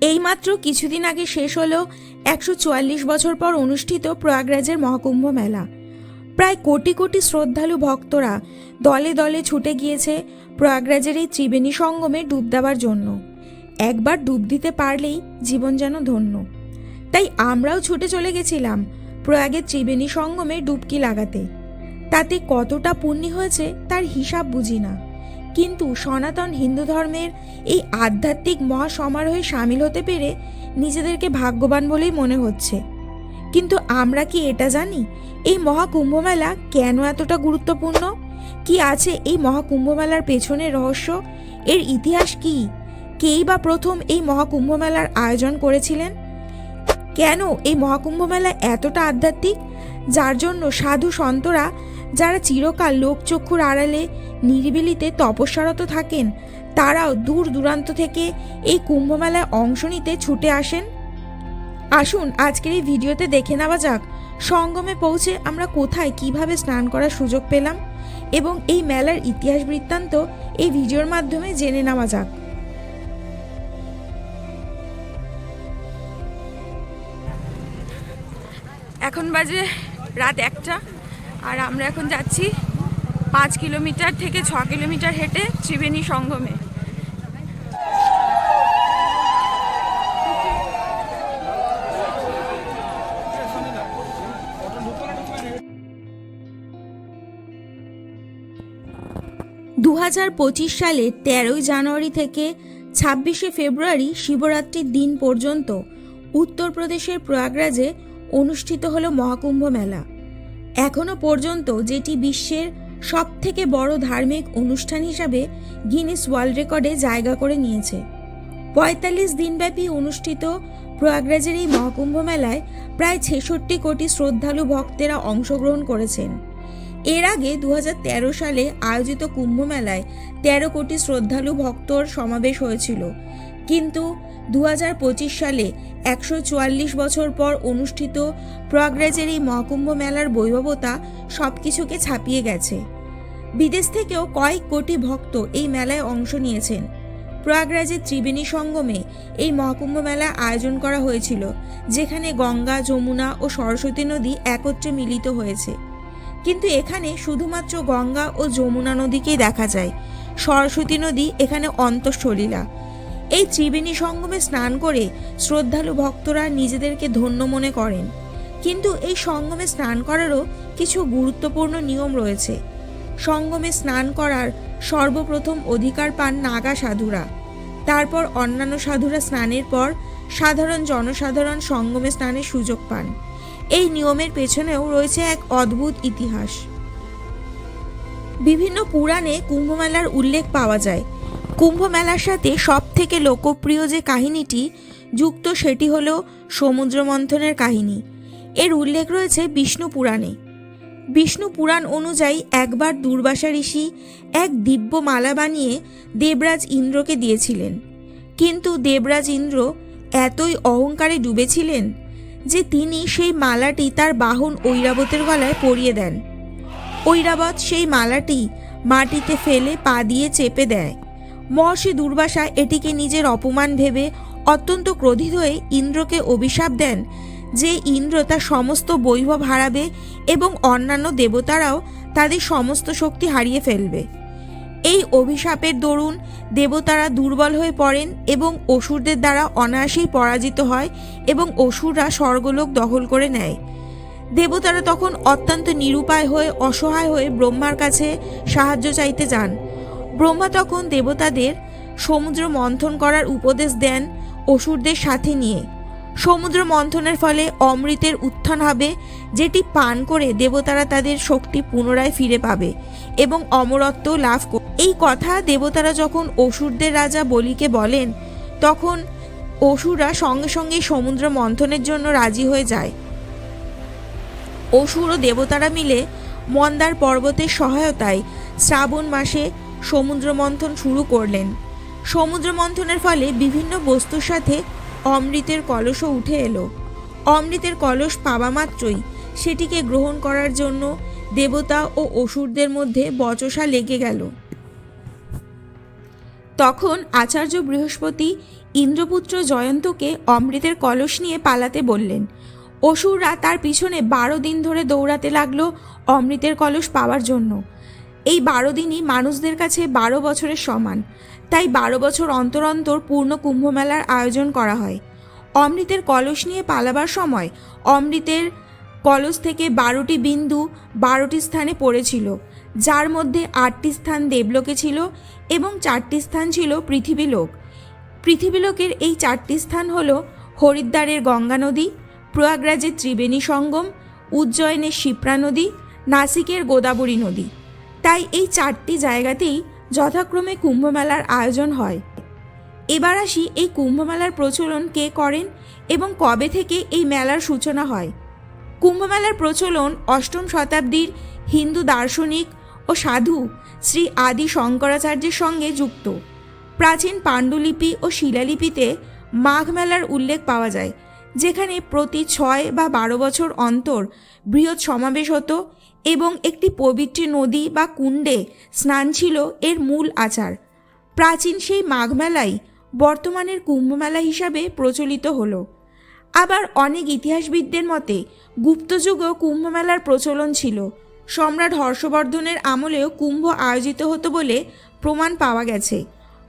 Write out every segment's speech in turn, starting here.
এইমাত্র কিছুদিন আগে শেষ হলো একশো চুয়াল্লিশ বছর পর অনুষ্ঠিত প্রয়াগরাজের মহাকুম্ভ মেলা। প্রায় কোটি কোটি শ্রদ্ধালু ভক্তরা দলে দলে ছুটে গিয়েছে প্রয়াগরাজের এই ত্রিবেণী সঙ্গমে ডুব দেওয়ার জন্য। একবার ডুব দিতে পারলেই জীবন যেন ধন্য। তাই আমরাও ছুটে চলে গেছিলাম প্রয়াগের ত্রিবেণী সঙ্গমে ডুবকি লাগাতে। তাতে কতটা পুণ্যি হয়েছে তার হিসাব বুঝি না। কিন্তু সনাতন হিন্দু ধর্মের এই আধ্যাত্মিক মহাসমারোহে সামিল হতে পেরে নিজেদেরকে ভাগ্যবান বলেই মনে হচ্ছে। কিন্তু আমরা কি এটা জানি? এই মহাকুম্ভমেলা কেন এতটা গুরুত্বপূর্ণ? কি আছে এই মহাকুম্ভমেলার পেছনের রহস্য? এর ইতিহাস কি? কেই বা প্রথম এই মহাকুম্ভমেলার আয়োজন করেছিলেন? কেন এই মহাকুম্ভমেলা এতটা আধ্যাত্মিক? যার জন্য সাধু সন্তরা যারা চিরকাল লোকচক্ষুর আড়ালে নিরিবিলিতে তপস্যারত থাকেন, তারাও দূর দূরান্ত থেকে এই কুম্ভমেলায় অংশ নিতে ছুটে আসেন। আসুন, আজকের এই ভিডিওতে দেখে নেওয়া যাক, সঙ্গমে পৌঁছে আমরা কোথায় কীভাবে স্নান করার সুযোগ পেলাম এবং এই মেলার ইতিহাস বৃত্তান্ত এই ভিডিওর মাধ্যমে জেনে নেওয়া যাক। এখন বাজে রাত একটা। আর আমরা এখন যাচ্ছি পাঁচ কিলোমিটার থেকে ছ কিলোমিটার হেঁটে ত্রিবেণী সঙ্গমে। দু সালের তেরোই জানুয়ারি থেকে ছাব্বিশে ফেব্রুয়ারি শিবরাত্রির দিন পর্যন্ত উত্তরপ্রদেশের প্রয়াগরাজে অনুষ্ঠিত হলো মহাকুম্ভ মেলা। এখনও পর্যন্ত যেটি বিশ্বের সব থেকে বড় ধার্মিক অনুষ্ঠান হিসাবে গিনিস ওয়ার্ল্ড রেকর্ডে জায়গা করে নিয়েছে। পঁয়তাল্লিশ দিনব্যাপী অনুষ্ঠিত প্রয়াগরাজের এই মহাকুম্ভ মেলায় প্রায় ছেষট্টি কোটি শ্রদ্ধালু ভক্তেরা অংশগ্রহণ করেছেন। এর আগে দু হাজার তেরো সালে আয়োজিত কুম্ভ মেলায় তেরো কোটি শ্রদ্ধালু ভক্তর সমাবেশ হয়েছিল। কিন্তু দু হাজার পঁচিশ সালে একশো চুয়াল্লিশ বছর পর অনুষ্ঠিত প্রয়াগরাজের এই মহাকুম্ভ মেলার বৈভবতা সব কিছুকে ছাপিয়ে গেছে। বিদেশ থেকেও কয়েক কোটি ভক্ত এই মেলায় অংশ নিয়েছেন। প্রয়াগরাজের ত্রিবেণী সঙ্গমে এই মহাকুম্ভ মেলা আয়োজন করা হয়েছিল, যেখানে গঙ্গা, যমুনা ও সরস্বতী নদী একত্রে মিলিত হয়েছে। কিন্তু এখানে শুধুমাত্র গঙ্গা ও যমুনা নদীকেই দেখা যায়। সরস্বতী নদী এখানে অন্তঃসলীলা। এই ত্রিবেণী সঙ্গমে স্নান করে শ্রদ্ধালু ভক্তরা নিজেদেরকে ধন্য মনে করেন। কিন্তু এই সঙ্গমে স্নান করারও কিছু গুরুত্বপূর্ণ নিয়ম রয়েছে। সঙ্গমে স্নান করার সর্বপ্রথম অধিকার পান নাগা সাধুরা। তারপর অন্যান্য সাধুরা স্নানের পর সাধারণ জনসাধারণ সঙ্গমে স্নানের সুযোগ পান। এই নিয়মের পেছনেও রয়েছে এক অদ্ভুত ইতিহাস। বিভিন্ন পুরাণে কুম্ভমেলার উল্লেখ পাওয়া যায়। কুম্ভমেলার সাথে সব থেকে লোকপ্রিয় যে কাহিনীটি যুক্ত সেটি হলো সমুদ্র মন্থনের কাহিনী। এর উল্লেখ রয়েছে বিষ্ণু পুরাণে। বিষ্ণু পুরাণ অনুযায়ী একবার দুর্বাসা ঋষি এক দিব্য মালা বানিয়ে দেবরাজ ইন্দ্রকে দিয়েছিলেন। কিন্তু দেবরাজ ইন্দ্র এতই অহংকারে ডুবেছিলেন যে তিনি সেই মালাটি তার বাহন ঐরাবতের গলায় পরিয়ে দেন। ঐরাবত সেই মালাটি মাটিতে ফেলে পা দিয়ে চেপে দেয়। মহর্ষি দুর্বাসা এটিকে নিজের অপমান ভেবে অত্যন্ত ক্রোধিত হয়ে ইন্দ্রকে অভিশাপ দেন, যে ইন্দ্র তার সমস্ত বৈভব হারাবে এবং অন্যান্য দেবতারাও তাদের সমস্ত শক্তি হারিয়ে ফেলবে। এই অভিশাপের দরুন দেবতারা দুর্বল হয়ে পড়েন এবং অসুরদের দ্বারা অনায়াসেই পরাজিত হয় এবং অসুররা স্বর্গলোক দখল করে নেয়। দেবতারা তখন অত্যন্ত নিরুপায় হয়ে, অসহায় হয়ে ব্রহ্মার কাছে সাহায্য চাইতে যান। ব্রহ্মা তখন দেবতাদের সমুদ্র মন্থন করার উপদেশ দেন অসুরদের সাথে নিয়ে। সমুদ্র মন্থনের ফলে অমৃতের উত্থান হবে, যেটি পান করে দেবতারা তাদের শক্তি পুনরায় ফিরে পাবে এবং অমরত্ব লাভ করবে এই কথা দেবতারা যখন অসুরদের রাজা বলিকে বলেন, তখন অসুররা সঙ্গে সঙ্গে সমুদ্র মন্থনের জন্য রাজি হয়ে যায়। অসুর ও দেবতারা মিলে মন্দার পর্বতের সহায়তায় শ্রাবণ মাসে সমুদ্র মন্থন শুরু করলেন। সমুদ্র মন্থনের ফলে বিভিন্ন বস্তুর সাথে অমৃতের কলসও উঠে এলো। অমৃতের কলস পাওয়া মাত্রই সেটিকে গ্রহণ করার জন্য দেবতা ও অসুরদের মধ্যে বচসা লেগে গেল। তখন আচার্য বৃহস্পতি ইন্দ্রপুত্র জয়ন্তকে অমৃতের কলস নিয়ে পালাতে বললেন, অসুররা তার পিছনে বারো দিন ধরে দৌড়াতে লাগল অমৃতের কলস পাওয়ার জন্য। এই বারো দিনই মানুষদের কাছে বারো বছরের সমান। তাই বারো বছর অন্তর অন্তর পূর্ণ কুম্ভমেলার আয়োজন করা হয়। অমৃতের কলস নিয়ে পালাবার সময় অমৃতের কলস থেকে বারোটি বিন্দু বারোটি স্থানে পড়েছিল, যার মধ্যে আটটি স্থান দেবলোকে ছিল এবং চারটি স্থান ছিল পৃথিবীলোক। পৃথিবীলোকের এই চারটি স্থান হল হরিদ্বারের গঙ্গা নদী, প্রয়াগরাজের ত্রিবেণী সঙ্গম, উজ্জয়নের শিপ্রা নদী, নাসিকের গোদাবরী নদী। তাই এই চারটি জায়গাতেই যথাক্রমে কুম্ভমেলার আয়োজন হয়। এবার আসি এই কুম্ভমেলার প্রচলন কে করেন এবং কবে থেকে এই মেলার সূচনা হয়। কুম্ভমেলার প্রচলন অষ্টম শতাব্দীর হিন্দু দার্শনিক ও সাধু শ্রী আদি শঙ্করাচার্যের সঙ্গে যুক্ত। প্রাচীন পাণ্ডুলিপি ও শিলালিপিতে মাঘ মেলার উল্লেখ পাওয়া যায়, যেখানে প্রতি ছয় বা বারো বছর অন্তর বৃহৎ সমাবেশ হতো এবং একটি পবিত্র নদী বা কুণ্ডে স্নান ছিল এর মূল আচার। প্রাচীন সেই মাঘ মেলাই বর্তমানের কুম্ভমেলা হিসাবে প্রচলিত হলো। আবার অনেক ইতিহাসবিদদের মতে গুপ্তযুগেও কুম্ভমেলার প্রচলন ছিল। সম্রাট হর্ষবর্ধনের আমলেও কুম্ভ আয়োজিত হতো বলে প্রমাণ পাওয়া গেছে।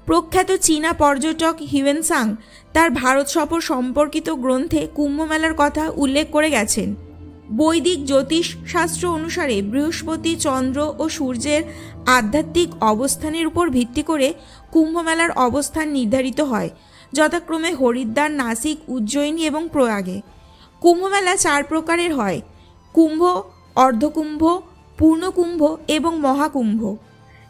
প্রখ্যাত চীনা পর্যটক হিউয়েনসাং তার ভারত সফর সম্পর্কিত গ্রন্থে কুম্ভমেলার কথা উল্লেখ করে গেছেন। বৈদিক জ্যোতিষ শাস্ত্র অনুসারে বৃহস্পতি, চন্দ্র ও সূর্যের আধ্যাত্মিক অবস্থানের উপর ভিত্তি করে কুম্ভমেলার অবস্থান নির্ধারিত হয়, যথাক্রমে হরিদ্বার, নাসিক, উজ্জয়িনী এবং প্রয়াগে। কুম্ভমেলা চার প্রকারের হয়, কুম্ভ, অর্ধকুম্ভ, পূর্ণকুম্ভ এবং মহাকুম্ভ।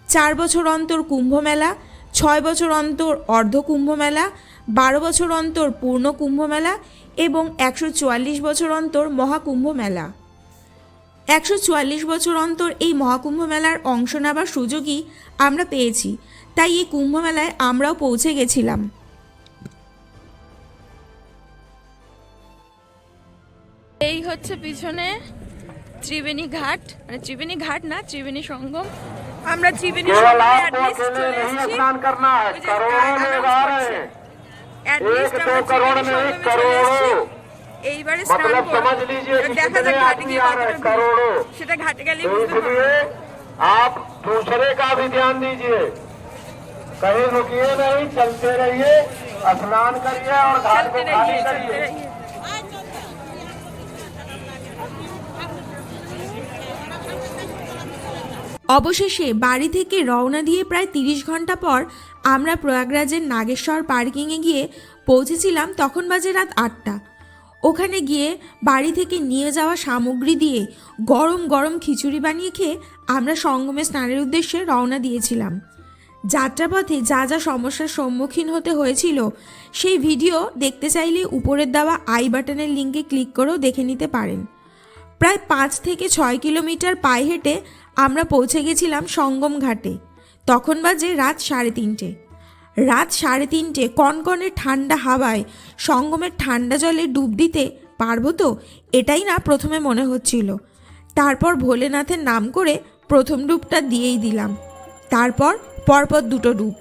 চার বছর অন্তর কুম্ভ মেলা ছয় বছর অন্তর অর্ধ কুম্ভমেলা বারো বছর অন্তর পূর্ণ কুম্ভমেলা এবং একশো চুয়াল্লিশ বছর অন্তর মহাকুম্ভ মেলা। একশো চুয়াল্লিশ বছর অন্তর এই মহাকুম্ভ মেলার অংশ নেবার সুযোগই আমরা পেয়েছি, তাই এই কুম্ভ মেলায় আমরাও পৌঁছে গেছিলাম। এই হচ্ছে পিছনে ত্রিবেণী ঘাট মানে ত্রিবেণী ঘাট না, ত্রিবেণী সঙ্গম। আমরা ত্রিবেণীর এইবারে স্নান সেটা ঘাটে গেলে आप दूसरे का भी ध्यान दीजिए कहीं रुकिए नहीं चलते रहिए स्नान करिए और घाट को खाली करिए। অবশেষে বাড়ি থেকে রওনা দিয়ে প্রায় তিরিশ ঘণ্টা পর আমরা প্রয়াগরাজের নাগেশ্বর পার্কিংয়ে গিয়ে পৌঁছেছিলাম তখন বাজে রাত আটটা। ওখানে গিয়ে বাড়ি থেকে নিয়ে যাওয়া সামগ্রী দিয়ে গরম গরম খিচুড়ি বানিয়ে খেয়ে আমরা সঙ্গমে স্নানের উদ্দেশ্যে রওনা দিয়েছিলাম। যাত্রাপথে যা যা সমস্যার সম্মুখীন হতে হয়েছিল, সেই ভিডিও দেখতে চাইলে উপরের দেওয়া আই বাটনের লিঙ্কে ক্লিক করেও দেখে নিতে পারেন। প্রায় পাঁচ থেকে ছয় কিলোমিটার পায়ে হেঁটে আমরা পৌঁছে গেছিলাম সঙ্গম ঘাটে। তখন বাজে রাত সাড়ে তিনটে। রাত সাড়ে তিনটে কনকনে ঠান্ডা হাওয়ায় সঙ্গমের ঠান্ডা জলে ডুব দিতে পারব তো? এটাই না প্রথমে মনে হচ্ছিল। তারপর ভোলেনাথের নাম করে প্রথম ডুবটা দিয়েই দিলাম। তারপর পরপর দুটো ডুব।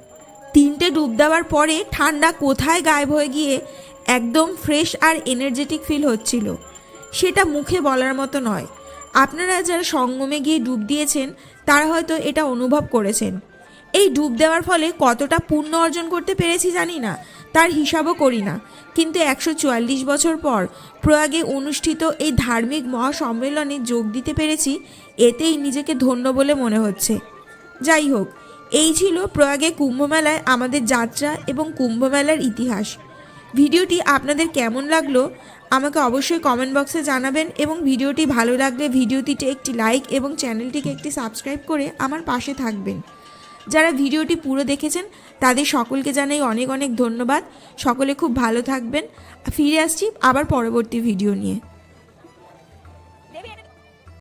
তিনটে ডুব দেওয়ার পরে ঠান্ডা কোথায় গায়েব হয়ে গিয়ে একদম ফ্রেশ আর এনার্জেটিক ফিল হচ্ছিল। সেটা মুখে বলার মতো নয়। আপনারা যারা সঙ্গমে গিয়ে ডুব দিয়েছেন, তারা হয়তো এটা অনুভব করেছেন। এই ডুব দেওয়ার ফলে কতটা পুণ্য অর্জন করতে পেরেছি জানি না, তার হিসাবও করি না। কিন্তু একশো চুয়াল্লিশ বছর পর প্রয়াগে অনুষ্ঠিত এই ধার্মিক মহাসম্মেলনে যোগ দিতে পেরেছি, এতেই নিজেকে ধন্য বলে মনে হচ্ছে। যাই হোক, এই ছিল প্রয়াগে কুম্ভমেলায় আমাদের যাত্রা এবং কুম্ভমেলার ইতিহাস। ভিডিওটি আপনাদের কেমন লাগল? আমাকে অবশ্যই কমেন্ট বক্সে জানাবেন এবং ভিডিওটি ভালো লাগলে ভিডিওটিতে একটি লাইক এবং চ্যানেলটিকে একটি সাবস্ক্রাইব করে আমার পাশে থাকবেন। যারা ভিডিওটি পুরো দেখেছেন, তাদের সকলকে জানাই অনেক অনেক ধন্যবাদ। সকলে খুব ভালো থাকবেন। ফিরে আসছি আবার পরবর্তী ভিডিও নিয়ে।